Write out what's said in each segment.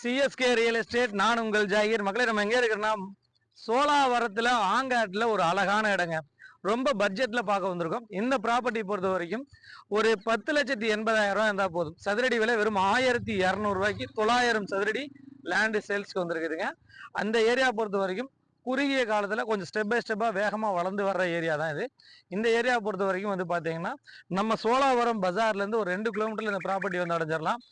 CSK real estate நான் உங்கள் ஜாகிர். மக்களே நம்ம எங்கே இருக்கிறோம்னா சோலாவரத்தில் ஆங்காட்டில் ஒரு அழகான இடங்க. ரொம்ப பட்ஜெட்டில் பார்க்க வந்திருக்கோம். இந்த ப்ராப்பர்ட்டி பொறுத்த வரைக்கும் ஒரு பத்து லட்சத்தி எண்பதாயிரம் இருந்தால் போதும். சதுரடி விலை வெறும் ஆயிரத்தி இரநூறுவாய்க்கு தொள்ளாயிரம் சதுரடி லேண்டு சேல்ஸ்க்கு வந்திருக்குதுங்க. அந்த ஏரியா பொறுத்த வரைக்கும் குறுகிய காலத்தில் கொஞ்சம் ஸ்டெப் பை ஸ்டெப்பாக வேகமாக வளர்ந்து வர்ற ஏரியா தான் இது. இந்த ஏரியா பொறுத்த வரைக்கும் வந்து பார்த்தீங்கன்னா நம்ம சோலாவரம் பஜார்லேருந்து ஒரு ரெண்டு கிலோமீட்டரில் இந்த ப்ராப்பர்ட்டி வந்து அடைஞ்சிடலாம்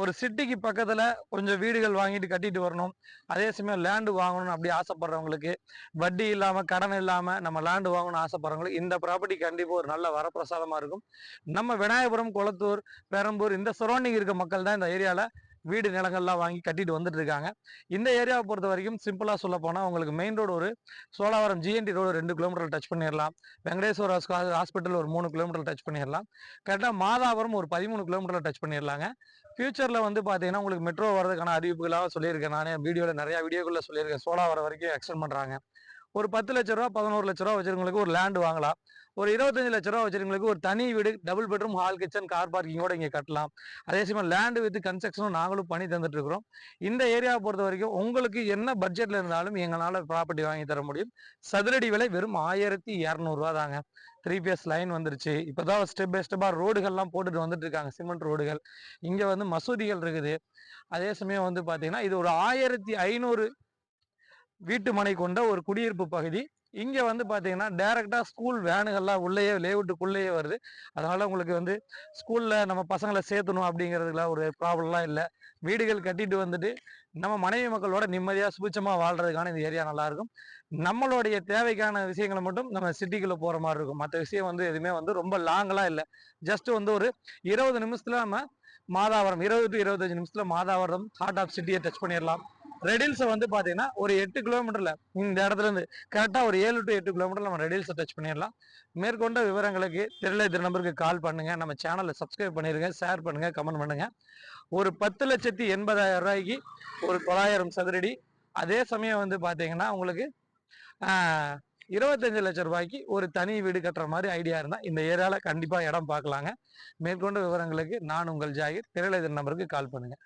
ஒரு சிட்டிக்கு பக்கத்தில் கொஞ்சம் வீடுகள் வாங்கிட்டு கட்டிட்டு வரணும். அதே சமயம் லேண்டு வாங்கணும்னு அப்படி ஆசைப்படுறவங்களுக்கு வட்டி இல்லாமல் கடன் இல்லாமல் நம்ம லேண்டு வாங்கணும்னு ஆசைப்படுறவங்களுக்கு இந்த ப்ராப்பர்ட்டி கண்டிப்பாக ஒரு நல்ல வரப்பிரசாதமாக இருக்கும். நம்ம விநாயகபுரம் குளத்தூர் பெரம்பூர் இந்த சரௌண்டிங் இருக்க மக்கள் தான் இந்த ஏரியாவில் வீடு நிலங்கள்லாம் வாங்கி கட்டிட்டு வந்துட்டு இருக்காங்க இந்த ஏரியாவை பொறுத்த வரைக்கும் சிம்பிளாக சொல்ல போனால் உங்களுக்கு மெயின் ரோடு ஒரு சோழாவரம் ஜிஎன்டி ரோடு ரெண்டு கிலோமீட்டர் டச் பண்ணிடலாம். வெங்கடேஸ்வர ஹாஸ்பிட்டல் ஒரு மூணு கிலோமீட்டர் டச் பண்ணிடலாம். கரெக்டாக மாதாவரம் ஒரு பதிமூணு கிலோமீட்டர் டச் பண்ணிடலாங்க. ஃபியூச்சரில் வந்து பார்த்தீங்கன்னா உங்களுக்கு மெட்ரோ வரதுக்கான அறிவிப்புகளாக சொல்லியிருக்கேன். நானே வீடியோவில் நிறையா வீடியோக்குள்ளே சொல்லியிருக்கேன். சோழாவரம் வரைக்கும் எக்ஸ்டெண்ட் பண்ணுறாங்க ஒரு பத்து லட்ச ரூபா பதினோரு லட்ச ரூபா வச்சிருக்கவங்களுக்கு ஒரு லேண்ட் வாங்கலாம். ஒரு இருபத்தஞ்சு லட்ச ரூபா வச்சிருக்கவங்களுக்கு ஒரு தனி வீடு double bedroom hall kitchen car பார்க்கிங்கோட இங்கே கட்டலாம். அதே சமயம் லேண்டு வித் கன்ஸ்ட்ரக்ஷனும் நாங்களும் பண்ணி தந்துட்டு இருக்கிறோம். இந்த ஏரியாவை பொறுத்த வரைக்கும் உங்களுக்கு என்ன பட்ஜெட்டில் இருந்தாலும் எங்களால் ப்ராப்பர்ட்டி வாங்கி தர முடியும். சதுரடி விலை வெறும் ஆயிரத்தி இரநூறுவா தாங்க. த்ரீ பிஎஸ் லைன் வந்துருச்சு. இப்போதான் ஸ்டெப் பை ஸ்டெப்பாக ரோடுகள்லாம் போட்டுட்டு வந்துட்டு இருக்காங்க. சிமெண்ட் ரோடுகள். இங்கே வந்து மசூதிகள் இருக்குது. அதே சமயம் வந்து பார்த்தீங்கன்னா இது ஒரு ஆயிரத்தி ஐநூறு வீட்டு மனை கொண்ட ஒரு குடியிருப்பு பகுதி. இங்கே வந்து பார்த்தீங்கன்னா டேரெக்டாக ஸ்கூல் வேனுகள்லாம் உள்ளேயே லேவுட்டுக்குள்ளேயே வருது. அதனால் உங்களுக்கு வந்து ஸ்கூலில் நம்ம பசங்களை சேர்த்தணும் அப்படிங்கிறதுக்குலாம் ஒரு ப்ராப்ளம்லாம் இல்லை. வீடுகள் கட்டிட்டு வந்துட்டு நம்ம மனைவி மக்களோட நிம்மதியாக சுபிச்சமாக வாழ்கிறதுக்கான இந்த ஏரியா நல்லாயிருக்கும். நம்மளுடைய தேவைக்கான விஷயங்களை மட்டும் நம்ம சிட்டிக்குள்ளே போகிற மாதிரி இருக்கும். மற்ற விஷயம் வந்து எதுவுமே வந்து ரொம்ப லாங்கெலாம் இல்லை. ஜஸ்ட் வந்து ஒரு இருபது நிமிஷத்தில் நம்ம மாதாவரம் இருபது டு இருபத்தஞ்சு நிமிஷத்தில் மாதாவரம் ஹார்ட் ஆஃப் சிட்டியை டச் பண்ணிடலாம். ரெடில்ஸை வந்து பார்த்தீங்கன்னா ஒரு எட்டு கிலோமீட்டர்ல இந்த இடத்துல இருந்து கரெக்டாக ஒரு ஏழு டு எட்டு கிலோமீட்டர் நம்ம ரெடில்ஸை டச் பண்ணிடலாம். மேற்கொண்ட விவரங்களுக்கு தெரியல இந்த நம்பருக்கு கால் பண்ணுங்க. நம்ம சேனலை சப்ஸ்கிரைப் பண்ணிருங்க ஷேர் பண்ணுங்க கமெண்ட் பண்ணுங்க. ஒரு பத்து லட்சத்தி எண்பதாயிரம் ரூபாய்க்கு ஒரு தொள்ளாயிரம் சதுரடி. அதே சமயம் வந்து பார்த்தீங்கன்னா உங்களுக்கு இருபத்தஞ்சு லட்சம் ரூபாய்க்கு ஒரு தனி வீடு கட்டுற மாதிரி ஐடியா இருந்தால் இந்த ஏரியாவில் கண்டிப்பாக இடம் பார்க்கலாங்க. மேற்கொண்ட விவரங்களுக்கு நான் உங்கள் ஜாகிர். திரையில நம்பருக்கு கால் பண்ணுங்க.